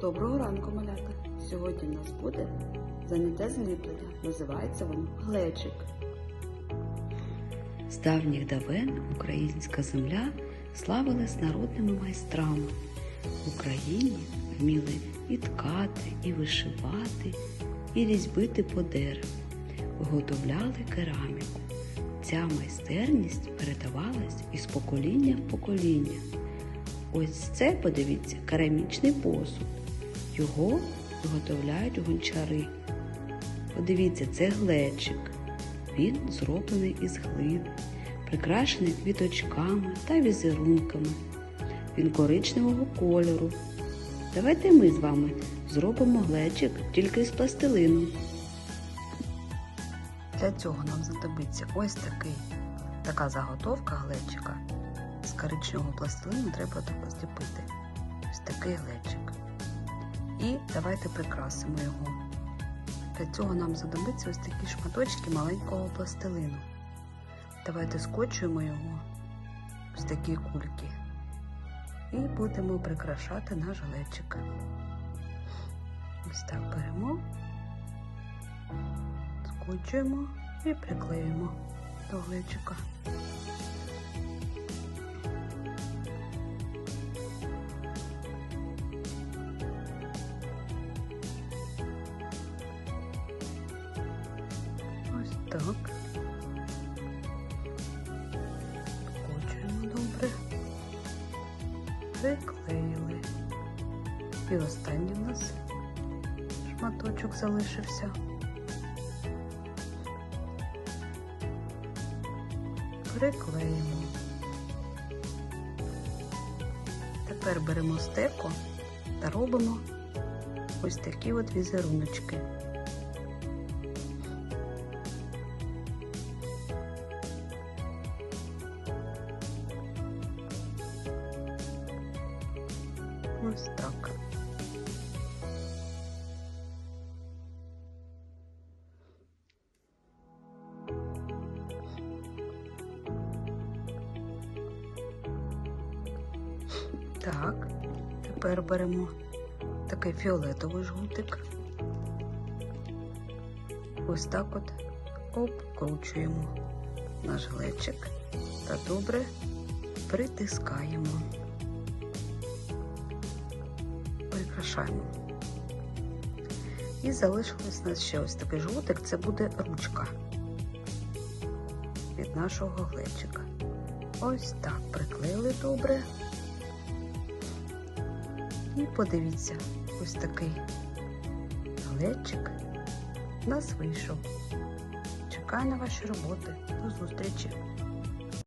Доброго ранку, малята! Сьогодні в нас буде заняття зліплення. Називається воно глечик. З давніх давен українська земля славилась народними майстрами. В Україні вміли і ткати, і вишивати, і різьбити по дереву, виготовляли кераміку. Ця майстерність передавалась із покоління в покоління. Ось це, подивіться, керамічний посуд. Його виготовляють гончари. Подивіться, це глечик. Він зроблений із глини, прикрашений квіточками та візерунками. Він коричневого кольору. Давайте ми з вами зробимо глечик тільки з пластилину. Для цього нам знадобиться ось такий, така заготовка глечика. З коричневого пластилину треба зліпити. Ось такий глечик. І давайте прикрасимо його. Для цього нам знадобиться ось такі шматочки маленького пластилину. Давайте скочуємо його ось такі кульки. І будемо прикрашати наш глечик. Ось так беремо, скочуємо і приклеїмо до глечика. Так. Скочуємо добре. Приклеїли. І останній у нас шматочок залишився. Приклеїмо. Тепер беремо стеко та робимо ось такі от візеруночки. Ось так. Так, тепер беремо такий фіолетовий жгутик. Ось так от обкручуємо наш глечик та добре притискаємо. Прикрашаємо. І залишилось у нас ще ось такий жгутик, це буде ручка від нашого глечика. Ось так приклеїли добре. І подивіться, ось такий глечик у нас вийшов. Чекаю на ваші роботи. До зустрічі!